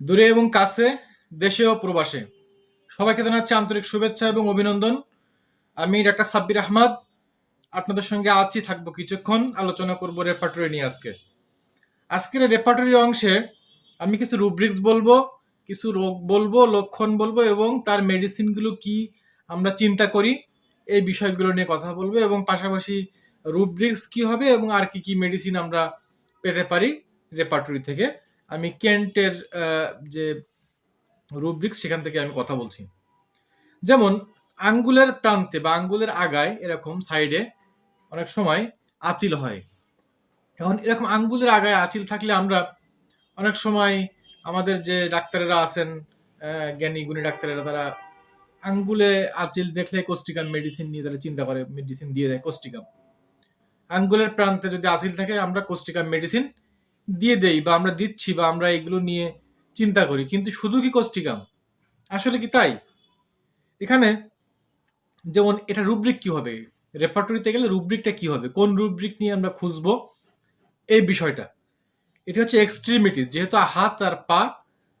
দূরে এবং কাছে, দেশে ও প্রবাসে। সবাইকে জানাচ্ছি আন্তরিক শুভেচ্ছা এবং অভিনন্দন। আমি ডাক্তার সাব্বির আহমদ। আপনাদের সঙ্গে আছি, থাকব কিছুক্ষণ। আলোচনা করব রেপার্টরি নিয়ে আজকে। আজকের রেপার্টরি অংশে আমি কিছু রুব্রিক্স বলব, কিছু রোগ বলব, লক্ষণ বলব এবং তার মেডিসিনগুলো কি আমরা চিন্তা করি, এই বিষয়গুলো নিয়ে কথা বলব এবং পাশাপাশি রুব্রিক্স কি হবে এবং আর কি কি মেডিসিন আমরা পেতে পারি রেপার্টরি থেকে। আমি কেন্টের যে রুব্রিক্স সেখান থেকে আমি কথা বলছি। যেমন, আঙ্গুলের প্রান্তে বা আঙ্গুলের আগায় এরকম সাইডে অনেক সময় আচিল হয়। এখন এরকম আঙ্গুলের আগায় আচিল থাকলে আমরা অনেক সময় আমাদের যে ডাক্তারেরা আছেন জ্ঞানী, গুণী ডাক্তারেরা, তারা আঙ্গুলে আচিল দেখলে কোস্টিকাম মেডিসিন নিয়ে তারা চিন্তা করে মেডিসিন দিয়ে দেয় কোস্টিকাম আঙ্গুলের প্রান্তে যদি আচিল থাকে, আমরা কোস্টিকাম মেডিসিন দিয়ে দেই বা আমরা দিচ্ছি বা আমরা এগুলো নিয়ে চিন্তা করি। কিন্তু শুধু কি কোস্টিকাম আসলে কি তাই? এখানে যেমন এটা রুব্রিক কি হবে? রেপার্টরিতে গেলে রুব্রিকটা কি হবে? কোন রুব্রিক নিয়ে আমরা খুঁজবো? এই বিষয়টা। এটা হচ্ছে এক্সট্রিমিটিস। যেহেতু হাত আর পা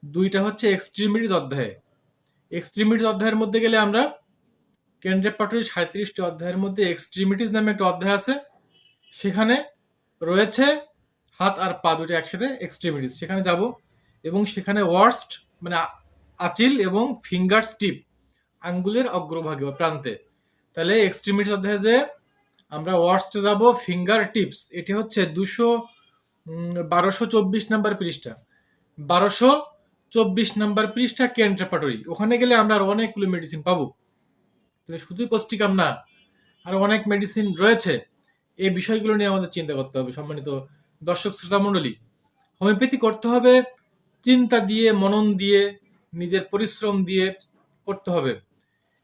দুইটা হচ্ছে এক্সট্রিমিটিস অধ্যায়ে। এক্সট্রিমিটিস অধ্যায়ের মধ্যে গেলে আমরা কেন রেপার্টরি সাঁত্রিশটি অধ্যায়ের মধ্যে এক্সট্রিমিটিস নামে একটা অধ্যায় আছে। সেখানে রয়েছে হাত আর পা দুটো একসাথে এক্সট্রিমিটিস সেখানে যাব এবং সেখানে ওয়ার্স্ট মানে আচিল এবং ফিঙ্গার স্টিপ আঙ্গুলের অগ্রভাগে বা প্রান্তে। তাহলে এক্সট্রিমিটিস অধ্যায়ে যে আমরা ওয়ার্স্টে যাব ফিঙ্গার টিপস এটি হচ্ছে দুশো বারোশো চব্বিশ নাম্বার পৃষ্ঠা। বারোশো চব্বিশ নাম্বার পৃষ্ঠা কেন রেপার্টরি ওখানে গেলে আমরা আর অনেকগুলো মেডিসিন পাবো। তাহলে শুধুই কোস্টিকাম না, আর অনেক মেডিসিন রয়েছে। এই বিষয়গুলো নিয়ে আমাদের চিন্তা করতে হবে। সম্মানিত দর্শক শ্রোতা মণ্ডলী হোমিওপ্যাথি করতে হবে চিন্তা দিয়ে, মনন দিয়ে, নিজের পরিশ্রম দিয়ে করতে হবে।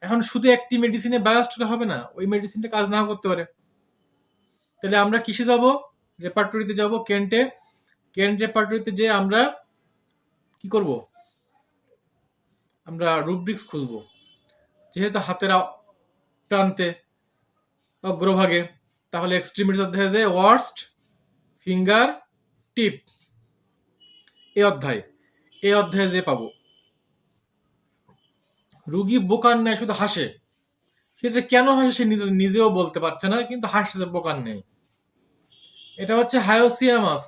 এখন শুধু একটি মেডিসিনে বায়াস্ট হবে না, ওই মেডিসিনটা কাজ নাও করতে পারে। তাহলে আমরা কিসে যাব? রেপার্টরিতে যাব কেন্টে কেন্ট রেপার্টরিতে যে আমরা কি করব? আমরা রুব্রিক্স খুঁজবো। যেহেতু হাতের প্রান্তে অগ্রভাগে, তাহলে এক্সট্রিমিটিস অধ্যায়ে যে ওয়ার্স্ট ফিঙ্গার টিপ এই অধ্যায়। এই অধ্যায়ে যে পাবো। রুগী বোকার নেয় শুধু হাসে। সে যে কেন হাসে সে নিজেও বলতে পারছে না, কিন্তু হাসছে বোকার নেই এটা হচ্ছে হায়োসিয়ামাস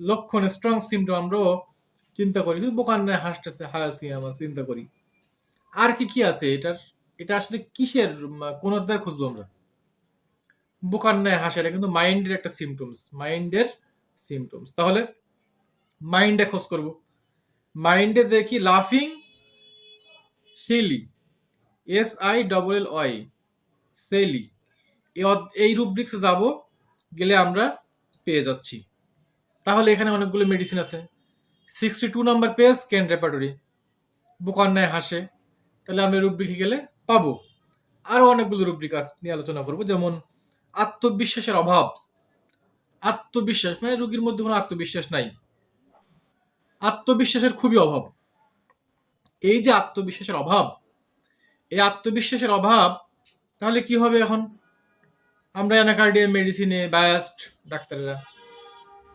লক্ষণ স্ট্রং সিমটম আমরাও চিন্তা করি, শুধু বোকার নেয় হাসতেছে হায়োসিয়ামাস, চিন্তা করি। আর কি কি আছে এটার? এটা আসলে কিসের কোন অধ্যায় খুঁজবো আমরা? বোকার নেয় হাসে, এটা কিন্তু মাইন্ডের একটা সিমটমস মাইন্ডের সিমটমস তাহলে মাইন্ডে খোঁজ করব। মাইন্ডে দেখি লাফিং silly S I double L Y silly এই রুব্রিক্সে যাব, গেলে আমরা পেয়ে যাচ্ছি। তাহলে এখানে অনেকগুলো মেডিসিন আছে। Sixty two number page Kent repertory বুকান্নায় হাসে। তাহলে আমরা রুব্রিকে গেলে পাবো। আরও অনেকগুলো রুব্রিক নিয়ে আলোচনা করব, যেমন আত্মবিশ্বাসের অভাব। আত্মবিশ্বাস মানে রুগীর মধ্যে কোনো আত্মবিশ্বাস নাই। আত্মবিশ্বাসের খুবই অভাব। এই যে আত্মবিশ্বাসের অভাব, এই আত্মবিশ্বাসের অভাব, তাহলে কি হবে এখন? আমরা অ্যানাকার্ডিয়া মেডিসিনে বায়াস্ট ডাক্তারেরা,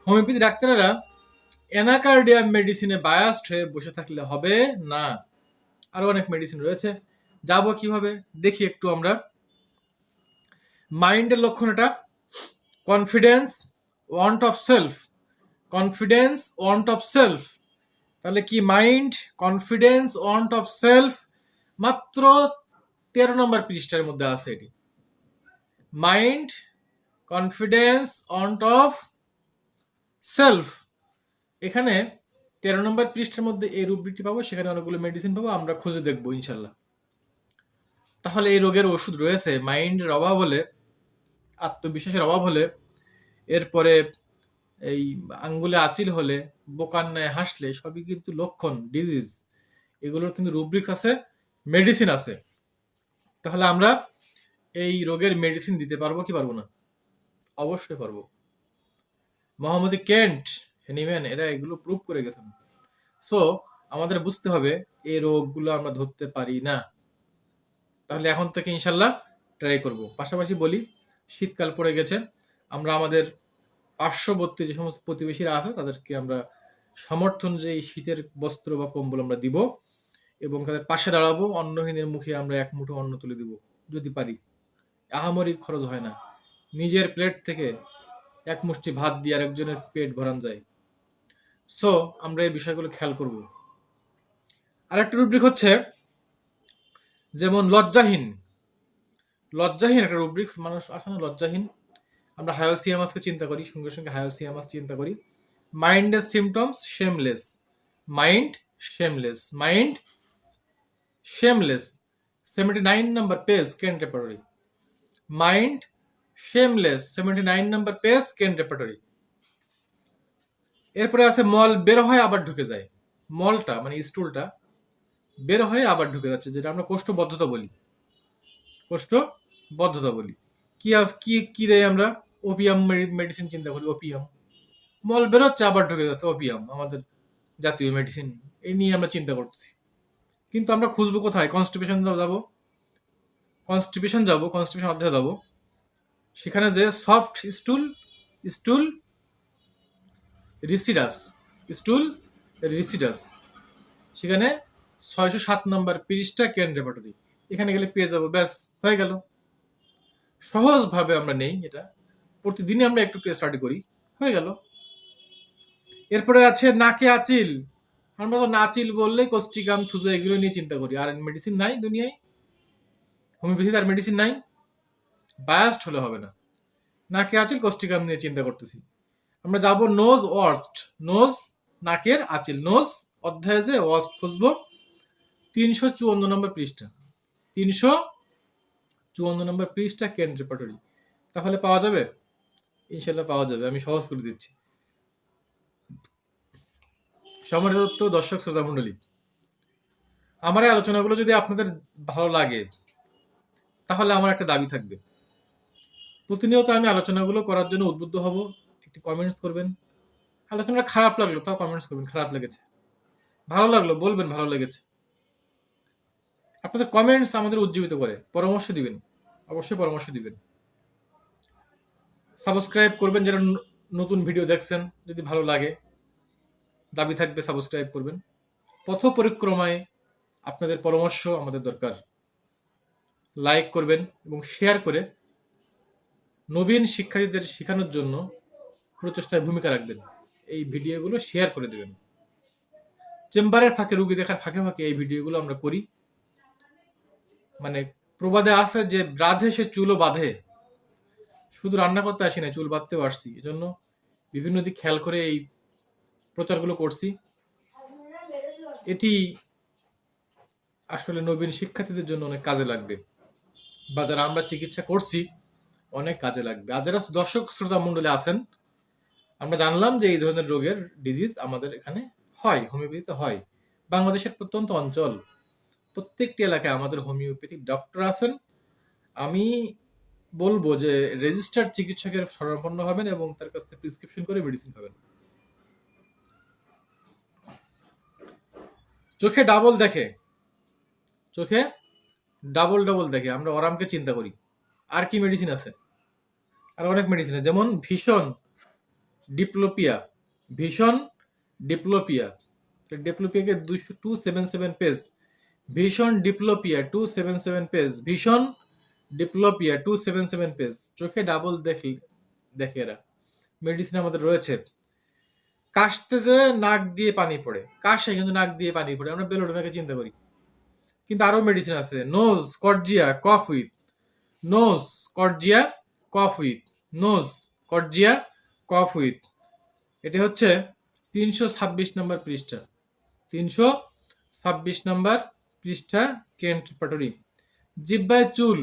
হোমিওপ্যাথি ডাক্তারেরা অ্যানাকার্ডিয়া মেডিসিনে বায়াস্ট হয়ে বসে থাকলে হবে না। আরও অনেক মেডিসিন রয়েছে। যাব কীভাবে? দেখি একটু আমরা। মাইন্ডের লক্ষণ এটা। Confidence want of self confidence want of self তাহলে কি mind confidence want of self মাত্র তেরো নম্বর পৃষ্ঠার মধ্যে আছে এটি। Mind confidence want of self এখানে তেরো নম্বর পৃষ্ঠার মধ্যে এই রুব্রিকটি পাবো, সেখানে অনেকগুলো মেডিসিন পাবো, আমরা খুঁজে দেখব ইনশাল্লাহ। তাহলে এই রোগের ওষুধ রয়েছে মাইন্ডের অভাব হলে আত্মবিশ্বাসের অভাব হলে, এরপরে এই আঙ্গুলে আচিল হলে, বোকান্নায় হাসলে, সবই কিন্তু লক্ষণ ডিজিজ এগুলোর কিন্তু রুব্রিক্স আছে মেডিসিন আছে। তাহলে আমরা এই রোগের মেডিসিন দিতে পারব কি পারব না? অবশ্যই পারব। মোহাম্মদ কেন্ট হেনিম্যান এরা এগুলো প্রুভ করে গেছেন। সো আমাদের বুঝতে হবে, এই রোগগুলো আমরা ধরতে পারি না। তাহলে এখন থেকে ইনশাল্লাহ ট্রাই করব। পাশাপাশি বলি শীতকাল পড়ে গেছে, আমরা আমাদের পার্শ্ববর্তী যে সমস্ত প্রতিবেশীরা আছে, তাদেরকে আমরা সামর্থ্য অনুযায়ী শীতের বস্ত্র বা কম্বল আমরা দিব এবং তাদের পাশে দাঁড়াবো, অন্নহীনের মুখে আমরা এক মুঠো অন্ন তুলে দিব, যদি পারি। আহামরি খরচ হয় না। নিজের প্লেট থেকে এক মুষ্টি ভাত দিয়ে আরেকজনের পেট ভরান যায়। সো আমরা এই বিষয়গুলো খেয়াল করব। আরেকটা রুব্রিক হচ্ছে, যেমন লজ্জাহীন। লজ্জাহীন একটা রুব্রিক্স মানুষ আছে না লজ্জাহীন। আমরা হায়োসিয়ামাসকে চিন্তা করি, সঙ্গে সঙ্গে হায়োসিয়ামাস চিন্তা করি। মাইন্ডের symptoms shameless mind shameless mind shameless seventy nine number page Kent repertory mind shameless seventy nine number page Kent repertory এরপরে আছে, মল বের হয় আবার ঢুকে যায়। মলটা মানে স্টুলটা বের হয়ে আবার ঢুকে যাচ্ছে, যেটা আমরা কোষ্ঠবদ্ধতা বলি। কোষ্ঠবদ্ধতা বলি কি কি কি দেয় আমরা? ওপিয়াম মেডিসিন চিন্তা করি ওপিয়াম মল বেরোচ্ছে, আবার ঢুকে যাচ্ছে ওপিয়াম আমাদের জাতীয় মেডিসিন এই নিয়ে আমরা চিন্তা করছি কিন্তু আমরা খুঁজবো কোথায়? কনস্টিপেশন যাব? কনস্টিপেশন যাব কনস্টিপেশন অধ্যায় যাব। সেখানে যে সফট স্টুল স্টুল রিসিডাস স্টুল রিসিডাস সেখানে ছয়শো সাত নম্বর পৃষ্ঠা কেন রেপার্টরি এখানে গেলে পেয়ে যাব, ব্যাস, হয়ে গেল। সহজভাবে আমরা নেই এটা। প্রতিদিনই আমরা একটু স্টাডি করি, হয়ে গেল। এরপরে আছে নাকে আচিল। আমরা তো নাচিল বললেই কোস্টিকাম থুজো, এগুলো নিয়ে চিন্তা করি। আর মেডিসিন নাই দুনিয়ায়। হোমিওপ্যাথিতে আর মেডিসিন নাই। বায়াসড হলে হবে না। নাকে আচিল কোস্টিকাম নিয়ে চিন্তা করতেছি। আমরা যাব নোজ ওয়ার্স্ট নোজ নাকের আচিল। নোজ অধ্যায়ে যে ওয়ার্স্ট খুঁজবো, তিনশো চুয়ান্ন নম্বর পৃষ্ঠা। তিনশো চুয়ান্ন নম্বর পৃষ্ঠা কেন রেপার্টরি। তাহলে পাওয়া যাবে? ইনশাল্লাহ পাওয়া যাবে, আমি সহজ করে দিচ্ছি। সম্মানিত দর্শক শ্রোতা মন্ডলী আমার এই আলোচনাগুলো যদি আপনাদের ভালো লাগে, তাহলে আমার একটা দাবি থাকবে। প্রতিনিয়ত আমি আলোচনাগুলো করার জন্য উদ্বুদ্ধ হব, একটি কমেন্টস করবেন। আলোচনাটা খারাপ লাগল, তাও কমেন্টস করবেন, খারাপ লেগেছে। ভালো লাগল, বলবেন ভালো লেগেছে। আপনাদের কমেন্টস আমাদের উজ্জীবিত করে। পরামর্শ দিবেন। অবশ্যই পরামর্শ দিবেন। সাবস্ক্রাইব করবেন যারা নতুন ভিডিও দেখছেন, যদি ভালো লাগে। দাবি থাকবে সাবস্ক্রাইব করবেন। পথ পরিক্রমায় আপনাদের পরামর্শ আমাদের দরকার। লাইক করবেন এবং শেয়ার করে নবীন শিক্ষার্থীদের শেখানোর জন্য প্রচেষ্টায় ভূমিকা রাখবেন। এই ভিডিওগুলো শেয়ার করে দেবেন। চেম্বারের ফাঁকে, রুগী দেখার ফাঁকে ফাঁকে এই ভিডিওগুলো আমরা করি। মানে প্রবাদে আছে যে রাধে সে চুলও বাঁধে। শুধু রান্না করতে আসি না, চুল বাঁধতেও আসছি। এজন্য বিভিন্ন দিক খেয়াল করে এই প্রচারগুলো করছি। এটি আসলে নবীন শিক্ষার্থীদের জন্য অনেক কাজে লাগবে বা যারা আমরা চিকিৎসা করছি, অনেক কাজে লাগবে। আর যারা দর্শক শ্রোতা মণ্ডলে আছেন, আমরা জানলাম যে এই ধরনের রোগের ডিজিজ আমাদের এখানে হয়, হোমিওপ্যাথিতে হয়। বাংলাদেশের প্রত্যন্ত অঞ্চল প্রত্যেকটি এলাকায় আমাদের হোমিওপ্যাথিক ডক্টর আছেন। আমি বলব যে রেজিস্টার্ড চিকিৎসকের শরণাপন্ন হবেন এবং তার কাছ থেকে প্রেসক্রিপশন করে মেডিসিন খাবেন। চোখে ডাবল দেখে। চোখে ডাবল ডাবল দেখে। আমরা অরামকে চিন্তা করি। আর কি মেডিসিন আছে? আর অনেক মেডিসিন আছে। যেমন ভীষণ ডিপ্লোপিয়া। ভীষণ ডিপ্লোপিয়া। ডিপ্লোপিয়াকে দুশো two seven seven page vision diplopia two seven seven page vision diplopia two seven seven page চোখে ডাবল দেখি দেখে এরা। মেডিসিন আমাদের রয়েছে। কাশতে যে নাক দিয়ে পানি পড়ে, কাশে কিন্তু নাক দিয়ে পানি পড়ে, আমরা বেলোডোনাকে চিন্তা করি। কিন্তু আরও মেডিসিন আছে nose coryza cough with nose coryza cough with nose coryza cough with এটি হচ্ছে তিনশো ছাব্বিশ নম্বর পৃষ্ঠা। তিনশো ছাব্বিশ নম্বর পৃষ্ঠা কেন্ট পাটরি। জিব্বায় চুল।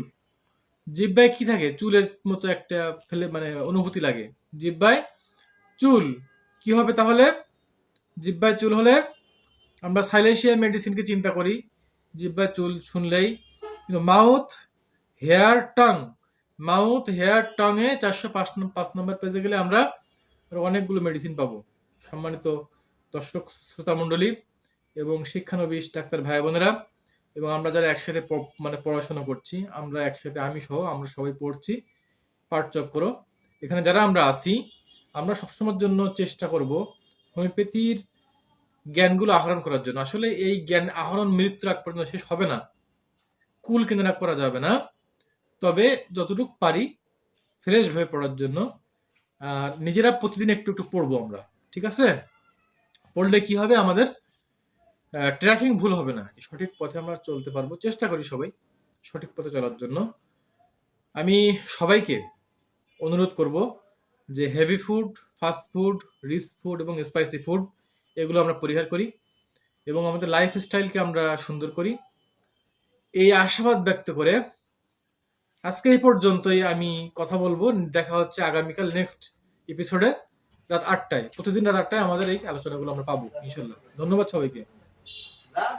জিব্বায় কি থাকে? চুলের মতো একটা ফেলে মানে অনুভূতি লাগে। জিব্বায় চুল। কি হবে তাহলে? জিব্বায় চুল হলে আমরা সাইলেশিয়া মেডিসিনকে চিন্তা করি। জিব্বায় চুল শুনলেই কিন্তু mouth, hair, tongue. Mouth, hair, টংয়ে চারশো পাঁচ পাঁচ নম্বর পেজে গেলে আমরা অনেকগুলো মেডিসিন পাবো। সম্মানিত দর্শক, শ্রোতা মণ্ডলী এবং শিক্ষানবিশ ডাক্তার ভাই বোনেরা, এবং আমরা যারা একসাথে মানে পড়াশোনা করছি, আমরা একসাথে, আমি সহ, আমরা সবাই পড়ছি পাঠচক্র এখানে যারা আমরা আছি, আমরা সবসময়ের জন্য চেষ্টা করব হোমিওপ্যাথির জ্ঞানগুলো আহরণ করার জন্য। আসলে এই জ্ঞান আহরণ মৃত্যুর আগ পর্যন্ত শেষ হবে না। কুল কিনারা করা যাবে না। তবে যতটুকু পারি ফ্রেশ ভাবে পড়ার জন্য নিজেরা প্রতিদিন একটু একটু পড়ব আমরা। ঠিক আছে? পড়লে কি হবে আমাদের? ট্র্যাকিং ভুল হবে না। সঠিক পথে আমরা চলতে পারব। চেষ্টা করি সবাই সঠিক পথে চলার জন্য। আমি সবাইকে অনুরোধ করব যে heavy food fast food rich food এবং স্পাইসি ফুড এগুলো আমরা পরিহার করি এবং আমাদের লাইফ স্টাইলকে আমরা সুন্দর করি। এই আশাবাদ ব্যক্ত করে আজকে এই পর্যন্তই আমি কথা বলব। দেখা হচ্ছে আগামীকাল নেক্সট এপিসোডে রাত আটটায়। প্রতিদিন রাত আটটায় আমাদের এই আলোচনাগুলো আমরা পাবো, ইনশাল্লাহ। ধন্যবাদ সবাইকে। dá,